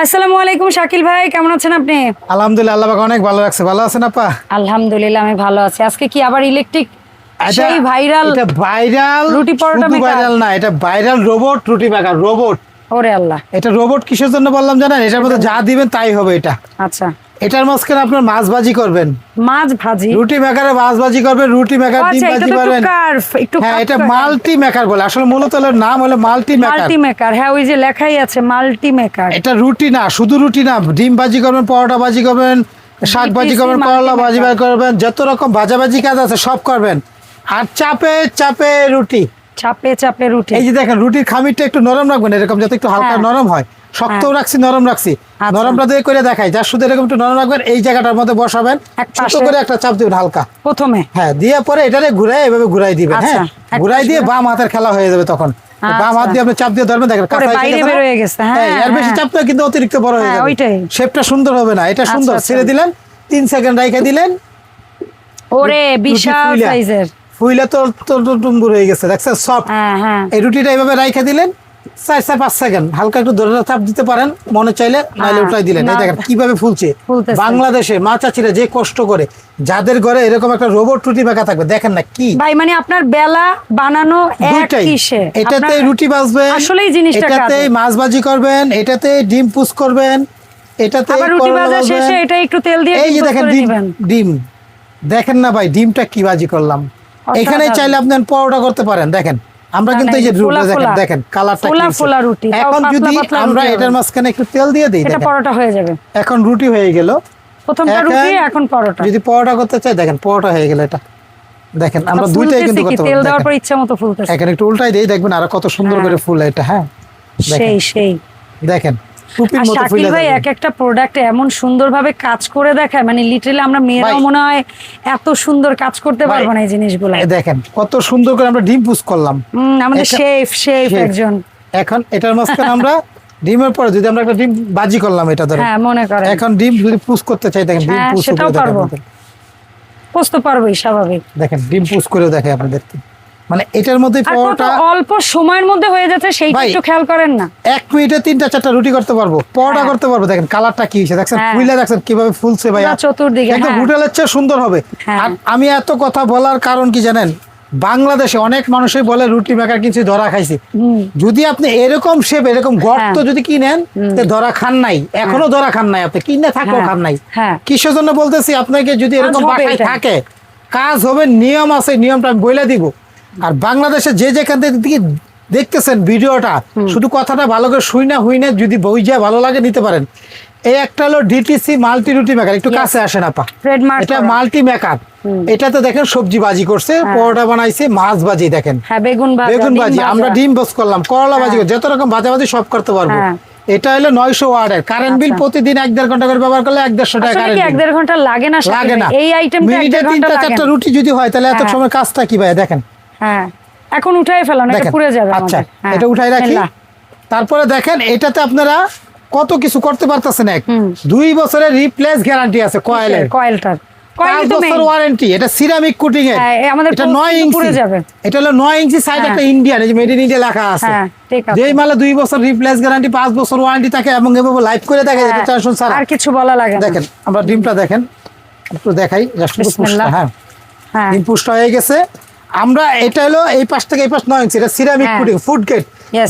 আসসালামু আলাইকুম শাকিল ভাই কেমন আছেন আপনি? আলহামদুলিল্লাহ আল্লাহ অনেক ভালো লাগছে ভালো আছেন আপা? আলহামদুলিল্লাহ আমি ভালো আছি। আজকে কি আবার ইলেকট্রিক সেই ভাইরাল এটা ভাইরাল রুটি পরোটা মেকার ভাইরাল না এটা ভাইরাল রোবট রুটি মেকার রোবট ওরে আল্লাহ। এটা রোবট কিসের জন্য বললাম জানেন? এটার মধ্যে যা দিবেন তাই হবে এটা। আচ্ছা। এটার মাঝখানে আপনার মাছ ভাজি করবেন। মাছ ভাজি। রুটি মেকারে মাছ ভাজি করবেন রুটি মেকার ডিম আচ্ছা ভাজি করবেন হ্যাঁ এটা মাল্টি মেকার বলে। আসলে মূলত হলো নাম হলো মাল্টি মেকার মাল্টি মেকার হ্যাঁ ওই যে লেখাই আছে মাল্টি মেকার এটা রুটি না শুধু রুটি না ডিম ভাজি করবেন পরোটা ভাজি করবেন শাক ভাজি করবেন করলা ভাজি। করবেন যত রকম ভাজা ভাজি কাজ আছে সব করবেন। আর চাপে চাপে রুটি। চাপে চাপে রুটি। এই যে দেখেন রুটির খামিরটা একটু নরম রাখবেন এরকম যাতে একটু হালকা হ্যাঁ। নরম হয়। শক্তও রাখছি নরম রাখছি আচ্ছা। নরমটা দিয়ে করে দেখাই যা শুধু এরকম একটু নরম রাখবেন এই জায়গাটার মধ্যে বসাবেন ছোট করে একটা চাপ দিবেন হালকা প্রথমে হ্যাঁ দিয়ে পরে এটারে ঘুরাই এভাবে ঘুরাই দিবেন আচ্ছা, হ্যাঁ ঘুরাই দিয়ে বাম হাতের খেলা হয়ে যাবে তখন বাম হাত দিয়ে আপনি চাপ দিয়ে ধরবেন দেখেন কাঁচা হয়ে গেছে, হ্যাঁ, এর বেশি হ্যাঁ। চাপ না কিন্তু অতিরিক্ত বড় হয়ে হ্যাঁ, যাবে শেপটা সুন্দর হবে না এটা সুন্দর আচ্ছা। ছেড়ে দিলেন তিন সেকেন্ড রাইখে দিলেন ওরে রুটি বিশাল ফুইলা। সাইজের ফুইলে তো হয়ে গেছে দেখছেন সফট হ্যাঁ হ্যাঁ এই রুটিটা এইভাবে রাইখে দিলেন চার চার পাঁচ সেকেন্ড হালকা একটু ধরে চাপ দিতে পারেন মনে চাইলে নাইলে হ্যাঁ, উঠাই দিলেন। এই দেখেন কীভাবে ফুলছে। বাংলাদেশে মা চাচিরা যে কষ্ট করে যাদের ঘরে এরকম একটা রোবট রুটি থাকবে দেখেন না কি? ভাই মানে আপনার বেলা বানানো দুইটাই। এটাতে রুটি ভাজবেন আসলেই জিনিসটা মাছ ভাজি করবেন এটাতে ডিম পুষ করবেন এটাতে রুটি ভাজা শেষে এটা একটু তেল দিয়ে এই যে দেখেন ডিম ডিম। দেখেন না ভাই ডিমটা কি ভাজি করলাম। এখানে চাইলে আপনি পরোটা করতে পারেন দেখেন। আমরা কিন্তু এই যে রুটিটা দেখেন দেখেন কালারটা ফোলা ফোলা রুটি, এখন যদি আমরা এটার মাঝখানে একটু তেল দিয়ে দিই এটা পরোটা হয়ে যাবে। এখন রুটি হয়ে গেল। প্রথমটা রুটি এখন পরোটা। যদি পরোটা করতে চাই দেখেন পরোটা হয়ে গেল এটা। দেখেন আমরা দুইটাই কিন্তু করতে পারি তেল দেওয়ার। পর ইচ্ছা মতো ফুলতেছে। এখন একটু উল্টাই দেই দেখবেন আরও কত সুন্দর হ্যাঁ। করে ফুল এটা হ্যাঁ। সেই সেই। দেখেন টুপির মতো শাকিল ভাই এক একটা প্রোডাক্ট এমন সুন্দরভাবে কাজ করে দেখায় মানে লিটারালি আমরা মেয়েরাও মনে হয় এত সুন্দর কাজ করতে পারব না এই জিনিসগুলো দেখেন কত সুন্দর করে আমরা ডিম পুষ করলাম। আমাদের শেফ শেফ একজন। এখন এটার মাঝখানে আমরা ডিমের পরে যদি আমরা একটা ডিম বাজি করলাম এটা ধরে হ্যাঁ মনে করেন। এখন ডিম যদি পুষ করতে চাই দেখেন ডিম হ্যাঁ, পুষ সেটাও করে দেখেন পারব। বুঝতে পারবোই স্বাভাবিক। দেখেন ডিম পুষ করেও দেখে আপনাদেরকে। মানে এটার মধ্যে পরোটা অল্প সময়ের মধ্যে হয়ে যাচ্ছে সেইটা একটু খেয়াল করেন না এক মিনিটে তিনটা চারটা রুটি করতে পারব পরোটা হ্যাঁ। করতে পারব দেখেন কালারটা কি হয়েছে দেখছেন হ্যাঁ। ফুইলা দেখছেন কীভাবে ফুলছে ভাই চতুর্দিকে, একদম হ্যাঁ। হোটেলের চেয়ে সুন্দর হবে। আর আমি এত কথা বলার কারণ কি জানেন বাংলাদেশে অনেক মানুষই বলে রুটি মেকার কিছু ধরা খাইছি। যদি আপনি এরকম শেপ এরকম গর্ত। যদি কিনেন তে ধরা খান নাই এখনও ধরা খান নাই আপনি কিনে থাকলেও। খান নাই। কিসের জন্য বলতেছি আপনাকে যদি এরকম বাসায় থাকে কাজ হবে নিয়ম আছে নিয়মটা আমি বলে দিব আর বাংলাদেশে যে যেখান থেকে দেখতেছেন ভিডিওটা শুধু কথাটা ভালো করে শুই না হুই না যদি বই যা ভালো লাগে নিতে পারেন। এই একটা হলো ডিটিসি মাল্টি রুটি মেকার একটু কাছে আসেন আপা। এটা মাল্টি মেকার এটাতে দেখেন সবজি বাজি করছে পরোটা বানাইছে মাছ বাজি দেখেন। হ্যাঁ বেগুন বেগুন ভাজি আমরা ডিম বস করলাম করলা ভাজি করলাম, যত রকম ভাজা ভাজি সব করতে পারব। হ্যাঁ। এটা হলো নয়শো ওয়ার্ডের কারেন্ট বিল আচ্ছা। প্রতিদিন এক দেড় ঘণ্টা করে ব্যবহার করলে এক দেড়শো টাকা কারেন্ট এক দেড় ঘণ্টা লাগে না লাগে না। এই মিনিটে তিনটা চারটা রুটি যদি হয় তাহলে এত হ্যাঁ। সময় কাজটা কি ভাই দেখেন। হ্যাঁ এখন উঠাই ফেলানো এটা পুড়ে যাবে আচ্ছা হ্যাঁ, এটা উঠাই রাখি। তারপরে দেখেন এটাতে আপনারা কত কিছু করতে পারতেছেন এক। দুই বছরের রিপ্লেস গ্যারান্টি আছে কয়েলের কয়েলটার। ওয়ারেন্টি এটা সিরামিক কুটিং এর হ্যাঁ, আমাদের এটা ইঞ্চি পুড়ে যাবে। এটা হলো নয় ইঞ্চি সাইড। একটা ইন্ডিয়ান এই যে মেড ইন ইন্ডিয়া লেখা আছে। যেই মালে বছর রিপ্লেস গ্যারান্টি বছর ওয়ারেন্টি থাকে এবং এভাবে লাইভ করে টেনশন ছাড়া। আর কিছু বলা লাগে দেখেন আমরা ডিমটা দেখেন একটু দেখাই হ্যাঁ। হ্যাঁ। ডিম পুষ্ট হয়ে গেছে। আমরা এটা হলো এই পাশ থেকে এই পাশ নয় ইঞ্চি এটা সিরামিক। পুডিং ফুড গেট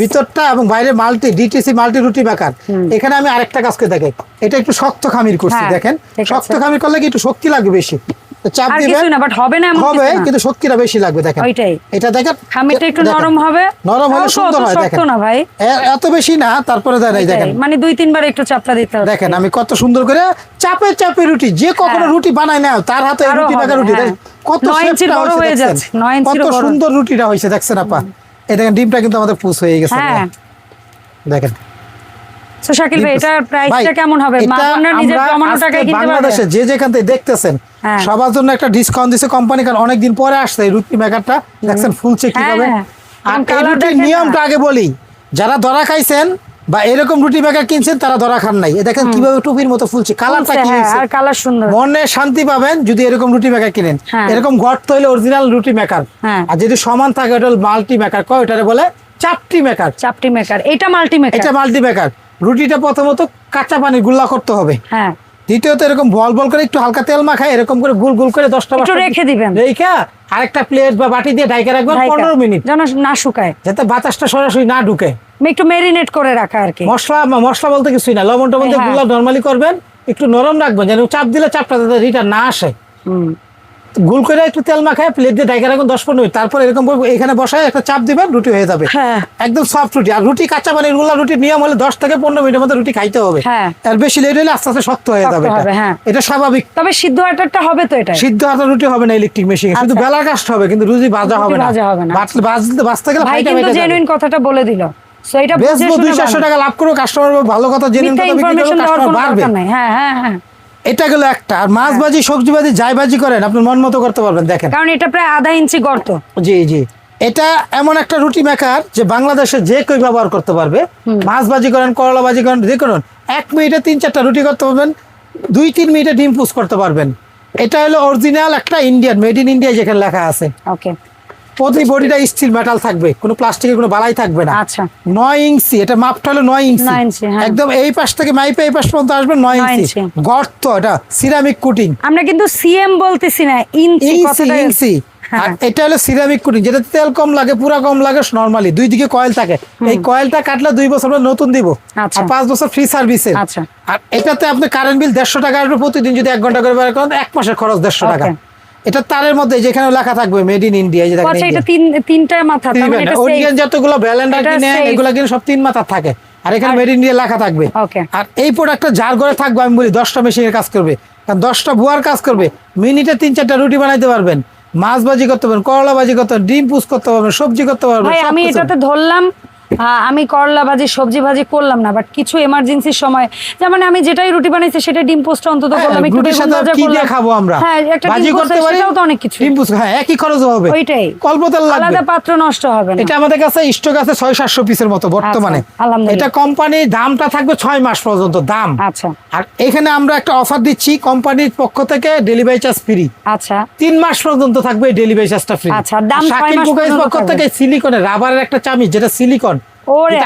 ভিতরটা এবং বাইরে মাল্টি ডিটিসি মাল্টি রুটি মেকার এখানে আমি আরেকটা কাজকে দেখাই। এটা একটু শক্ত খামির করছি হ্যাঁ, দেখেন। শক্ত খামির করলে কি একটু শক্তি লাগবে বেশি? চাপ আর দিবেন। বাট হবে না হবে কিন্তু শক্তিটা বেশি লাগবে দেখেন। ওইটাই। এটা দেখেন খামিরটা একটু নরম হবে। নরম হলে সুন্দর হয় দেখেন। না ভাই। এত বেশি না তারপরে দেখেন। মানে দুই তিনবার একটু চাপটা দিতে হবে। দেখেন আমি কত সুন্দর করে চাপে চাপে রুটি যে কখনো হ্যাঁ। রুটি বানায় না তার হাতে রুটি মাখা রুটি হ্যাঁ। দেখেন। কত ইঞ্চির বড় হয়ে যাচ্ছে, কত সুন্দর রুটিটা হয়েছে দেখছেন আপা? এই দেখেন ডিমটা কিন্তু আমাদের পুষ হয়ে গেছে। হ্যাঁ। দেখেন। তো শাকিল ভাই এটার প্রাইসটা কেমন হবে? মা নিজের জমানো টাকায় কিনতে পারবে? বাংলাদেশে যে যেখান থেকে দেখতেছেন হ্যাঁ। সবার জন্য একটা ডিসকাউন্ট দিছে কোম্পানি কারণ অনেকদিন পরে আসছে এই রুটি মেকারটা দেখছেন ফুলছে কীভাবে হ্যাঁ, আর। নিয়মটা আগে বলি যারা ধরা খাইছেন বা এরকম রুটি মেকার কিনছেন তারা ধরা খান নাই। দেখেন কীভাবে টুপির মতো ফুলছে কালারটা কি হ্যাঁ, আর কালার সুন্দর। মনে শান্তি পাবেন যদি এরকম রুটি মেকার কিনেন। হ্যাঁ। এরকম গর্ত হইলে অরিজিনাল রুটি মেকার হ্যাঁ। আর যদি সমান থাকে ওটা মাল্টি মেকার কয় ওটারে বলে? চাপটি মেকার চাপটি মেকার এটা মাল্টি মেকার এটা মাল্টি মেকার রুটিটা প্রথমত কাঁচা পানি গুল্লা করতে হবে। হ্যাঁ। দ্বিতীয়ত এরকম বল বল করে একটু হালকা তেল মাখায় এরকম করে গুল গুল করে দশটা একটু রেখে দিবেন। রেখা আরেকটা প্লেট বা বাটি দিয়ে ঢাইকা রাখবেন পনেরো মিনিট। যেন না শুকায়। যাতে বাতাসটা সরাসরি না ঢুকে। একটু মেরিনেট করে রাখা আর কি মশলা মশলা বলতে কিছুই না লবণ টবণ দিয়ে। গুলা নর্মালি করবেন একটু নরম রাখবেন যেন চাপ দিলে চাপটা যাতে রিটার্ন না আসে। গুল করে একটু তেল মাখায় প্লেট দিয়ে ঢাকা রাখুন দশ পনেরো মিনিট তারপর এরকম এখানে বসায় একটা চাপ দিবেন রুটি হয়ে যাবে। হ্যাঁ। একদম সফট রুটি আর রুটি কাঁচা মানে গুলা রুটির নিয়ম হলে দশ থেকে পনেরো মিনিটের মধ্যে রুটি খাইতে হবে। হ্যাঁ। আর বেশি লেট হলে আস্তে আস্তে শক্ত হয়ে যাবে এটা। হ্যাঁ। এটা স্বাভাবিক। তবে সিদ্ধ আটারটা হবে তো এটা সিদ্ধ হাতে রুটি হবে না ইলেকট্রিক মেশিনে শুধু আচ্ছা। বেলার কাজটা হবে কিন্তু রুটি ভাজা হবে না। বাঁচতে গেলে কিন্তু জেনুইন কথাটা বলে দিল। সো এটা বুঝে শুনে দুই চারশো বানানো। টাকা লাভ করব কাস্টমার ভালো কথা জেনুইন কথা বিক্রি ইনফরমেশন কাস্টমার বাড়বে। হ্যাঁ হ্যাঁ হ্যাঁ। এটা গেলো একটা। আর মাছ ভাজি সবজি ভাজি যাই ভাজি করেন আপনি মন মতো করতে পারবেন দেখেন। কারণ এটা প্রায় আধা ইঞ্চি গর্ত। জি জি। এটা এমন একটা রুটি মেকার যে বাংলাদেশে যে কেউ ব্যবহার করতে পারবে। মাছ ভাজি করেন করলা ভাজি করেন যে করুন এক মিনিটে তিন চারটা রুটি করতে পারবেন দুই তিন মিনিটে ডিম পুষ করতে পারবেন। এটা হলো অরিজিনাল একটা ইন্ডিয়ান মেড ইন ইন্ডিয়া যেখানে লেখা আছে। ওকে প্রতি বডিটা স্টিল মেটাল থাকবে। কোনো প্লাস্টিকের কোনো বালাই থাকবে না। আচ্ছা। নয় ইঞ্চি এটা মাপটা হলো নয় ইঞ্চি। হ্যাঁ। একদম এই পাশ থেকে মাইপে এই পাশ পর্যন্ত আসবে নয় নয় ইঞ্চি। ইঞ্চি। গর্ত এটা সিরামিক কুটিং আমরা কিন্তু সিএম বলতেছি না ইঞ্চি কথাটা ইঞ্চি। হ্যাঁ। আর এটা হলো সিরামিক কুটিং যেটা তেল কম লাগে পুরা কম লাগে নরমালি দুই দিকে কয়েল থাকে। এই কয়েলটা কাটলে দুই বছর পর নতুন দিব। আচ্ছা। আর পাঁচ বছর ফ্রি সার্ভিসের আচ্ছা। আর এটাতে আপনি কারেন্ট বিল দেড়শো টাকা আসবে প্রতিদিন যদি এক ঘণ্টা করে বের করেন এক মাসের খরচ দেড়শো টাকা. এটা তারের মধ্যে যেখানে লেখা থাকবে মেড ইন ইন্ডিয়া যে দেখেন আচ্ছা এটা তিন তিনটা মাথা তার মানে এটা ওরিয়েন যতগুলো ব্যালেন্ডার কিনে। এগুলো কিনে সব তিন মাথার থাকে। আর এখানে মেড ইন্ডিয়া লেখা থাকবে. আর এই প্রোডাক্টটা যার ঘরে থাকবে আমি বলি দশটা মেশিনের কাজ করবে। কারণ দশটা বুয়ার কাজ করবে। মিনিটে তিন চারটা রুটি বানাইতে পারবেন। মাছ ভাজি করতে পারবেন করলা ভাজি করতে পারবেন ডিম পুষ করতে পারবেন সবজি করতে পারবেন ভাই আমি। এটাতে ধরলাম আমি করলা ভাজি সবজি ভাজি করলাম না বাট কিছু এমার্জেন্সির সময় যেমন আমি যেটাই রুটি বানাইছি সেটা ডিম পোস্ট অন্তত হ্যাঁ, করলাম একটু বেগুন ভাজা করলাম। খাব আমরা? হ্যাঁ একটা ডিম পোস্ট সেটাও তো অনেক কিছু। ডিম পুষ হ্যাঁ একই খরচ হবে। ওইটাই। লাগবে। আলাদা পাত্র নষ্ট হবে না। এটা আমাদের কাছে স্টক আছে পিসের মতো বর্তমানে। আচ্ছা। এটা কোম্পানির দামটা থাকবে ছয় মাস পর্যন্ত দাম। আচ্ছা। আর এখানে আমরা একটা অফার দিচ্ছি কোম্পানির পক্ষ থেকে ডেলিভারি চার্জ ফ্রি আচ্ছা। তিন মাস পর্যন্ত থাকবে ডেলিভারি চার্জটা ফ্রি আচ্ছা, দাম ছয় মাস পর্যন্ত পক্ষ থেকে সিলিকনের রাবারের একটা চামিচ যেটা সিলিকন।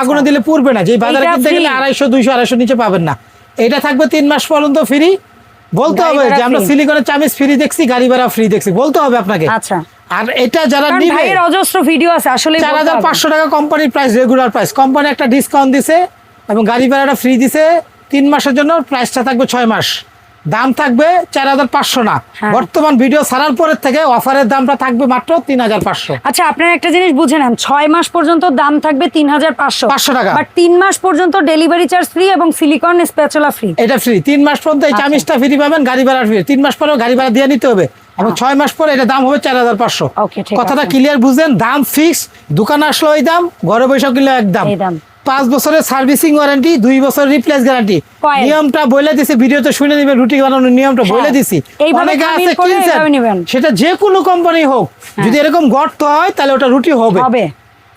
আগুনে দিলে পুড়বে না। যে বাজারে কিনতে গেলে আড়াইশো দুইশো আড়াইশো নিচে পাবেন না। এটা থাকবে তিন মাস পর্যন্ত ফ্রি বলতে হবে যে আমরা সিলিকনের চামিচ ফ্রি দেখছি গাড়ি ভাড়া ফ্রি দেখছি। বলতে হবে আপনাকে। আচ্ছা। আর এটা যারা নিবে ভাইয়ের অজস্র ভিডিও আছে আসলে চার হাজার পাঁচশো টাকা কোম্পানির প্রাইস রেগুলার প্রাইস কোম্পানি একটা ডিসকাউন্ট দিছে এবং গাড়ি ভাড়াটা ফ্রি দিছে। তিন মাসের জন্য প্রাইসটা থাকবে ছয় মাস। দাম থাকবে চার হাজার পাঁচশো না। হ্যাঁ। বর্তমান ভিডিও ছাড়ার পরের থেকে অফারের দামটা থাকবে মাত্র তিন হাজার পাঁচশো। আচ্ছা আপনার একটা জিনিস বুঝে নেন ছয় মাস পর্যন্ত দাম থাকবে তিন হাজার পাঁচশো। 500 টাকা। বাট তিন মাস পর্যন্ত ডেলিভারি চার্জ ফ্রি এবং সিলিকন স্প্যাচুলা ফ্রি। এটা ফ্রি। তিন মাস পর্যন্ত এই আচ্ছা। চামিচটা ফ্রি পাবেন গাড়ি ভাড়া ফ্রি। তিন মাস পরেও গাড়ি ভাড়া দিয়ে নিতে হবে। এবং ছয় মাস পরে এটা দাম হবে চার হাজার পাঁচশো। কথাটা ক্লিয়ার বুঝলেন দাম ফিক্স দোকানে আসলো ওই দাম ঘরে বৈশাখ কিনলে এক দাম। পাঁচ বছরের সার্ভিসিং ওয়ারেন্টি দুই বছর রিপ্লেস গ্যারান্টি। নিয়মটা বলে দিছি ভিডিওতে শুনে নিবেন রুটি বানানোর নিয়মটা হ্যাঁ। বলে দিছি। অনেকে আছে কিনছেন সেটা যে কোনো কোম্পানি হোক যদি এরকম গর্ত হয় তাহলে ওটা রুটি হবে।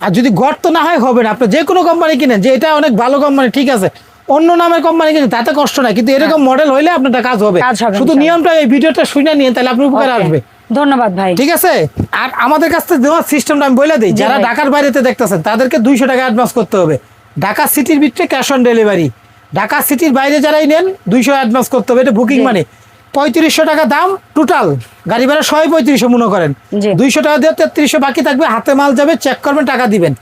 আর যদি গর্ত না হয় হবে না। আপনি যে কোনো কোম্পানি কিনেন যে এটা অনেক ভালো কোম্পানি ঠিক আছে। অন্য নামের কোম্পানি কিনেন তাতে কষ্ট নাই। কিন্তু এরকম মডেল হইলে আপনার কাজ হবে। শুধু নিয়মটা এই ভিডিওটা শুনে নিয়ে তাহলে আপনি উপকার আসবে। ধন্যবাদ ভাই। ঠিক আছে? আর আমাদের কাছ থেকে দেওয়ার সিস্টেমটা আমি বলে দিই। যারা। ঢাকার বাইরেতে দেখতেছেন তাদেরকে দুইশো টাকা অ্যাডভান্স করতে হবে। ঢাকা সিটির ভিতরে ক্যাশ অন ডেলিভারি ঢাকা সিটির বাইরে যারাই নেন দুইশো অ্যাডভান্স করতে হবে। এটা বুকিং মানে। পঁয়ত্রিশশো টাকা দাম টোটাল গাড়ি ভাড়া সবাই পঁয়ত্রিশশো মনে করেন। দুইশো টাকা দিয়ে তেত্রিশশো বাকি থাকবে হাতে মাল যাবে চেক করবেন টাকা দিবেন।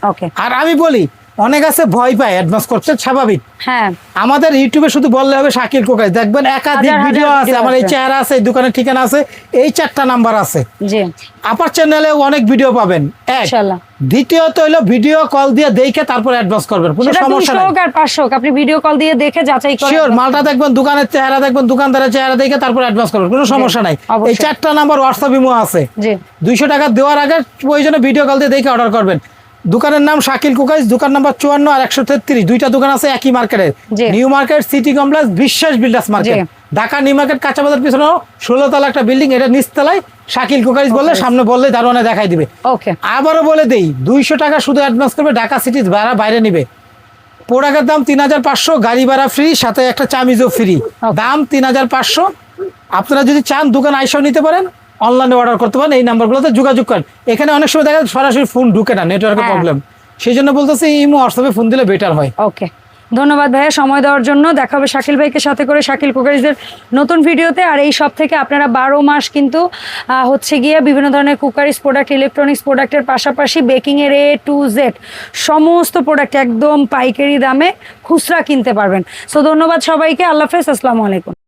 আর আমি বলি অনেক আছে ভয় পায় অ্যাডভান্স করছে স্বাভাবিক। হ্যাঁ। আমাদের ইউটিউবে শুধু বললে হবে শাকিল কোকাই। দেখবেন একাধিক ভিডিও আছে আমার এই চেহারা আছে এই দোকানের ঠিকানা আছে এই চারটা নাম্বার আছে। জি। আপার চ্যানেলে অনেক ভিডিও পাবেন। এক। দ্বিতীয়ত হলো ভিডিও কল দিয়ে দেখে তারপর অ্যাডভান্স করবেন কোনো সমস্যা নেই। আর হোক আপনি ভিডিও কল দিয়ে দেখে যাচাই করে শিওর মালটা দেখবেন দোকানের চেহারা দেখবেন দোকানদারের চেহারা দেখে তারপর অ্যাডভান্স করবেন কোনো সমস্যা নাই। এই চারটা নাম্বার হোয়াটসঅ্যাপ ইমো আছে। জি। দুইশো টাকা দেওয়ার আগে প্রয়োজনে ভিডিও কল দিয়ে দেখে অর্ডার করবেন। দোকানের নাম শাকিল কুকাইজ দোকান নাম্বার চুয়ান্ন আর একশো তেত্রিশ। দুইটা দোকান আছে একই মার্কেটের জি। New market city complex Biswas builders market. Dhaka new market কাঁচা বাজার পিছনে ষোলো তলা একটা বিল্ডিং এটা নিচতলায় শাকিল কুকাইজ বললে সামনে বললে দারোয়ানে দেখাই দিবে। ওকে আবারও বলে দেই দুইশো টাকা শুধু অ্যাডভান্স করবে ঢাকা সিটি ভাড়া বাইরে নিবে। প্রোডাক্টের দাম তিন হাজার পাঁচশো গাড়ি ভাড়া ফ্রি সাথে একটা চামিজও ফ্রি দাম তিন হাজার পাঁচশো। আপনারা যদি চান দোকান আইসাও নিতে পারেন। অনলাইনে অর্ডার করতে পারেন এই নাম্বারগুলোতে যোগাযোগ করেন। এখানে অনেক সময় দেখা যায় সরাসরি ফোন ঢুকে না নেটওয়ার্কের। প্রবলেম সেই জন্য বলতেছি ইমো হোয়াটসঅ্যাপে ফোন দিলে বেটার হয়। ওকে ধন্যবাদ ভাইয়া সময় দেওয়ার জন্য। দেখা হবে শাকিল ভাইকে সাথে করে শাকিল কুকারিজের নতুন ভিডিওতে। আর এই সব থেকে আপনারা বারো মাস কিন্তু হচ্ছে গিয়ে বিভিন্ন ধরনের কুকারিজ প্রোডাক্ট ইলেকট্রনিক্স প্রোডাক্টের পাশাপাশি বেকিংয়ের এ টু জেড সমস্ত প্রোডাক্ট একদম পাইকারি দামে খুচরা কিনতে পারবেন। সো ধন্যবাদ সবাইকে। আল্লাহ হাফেজ। আসসালামু আলাইকুম।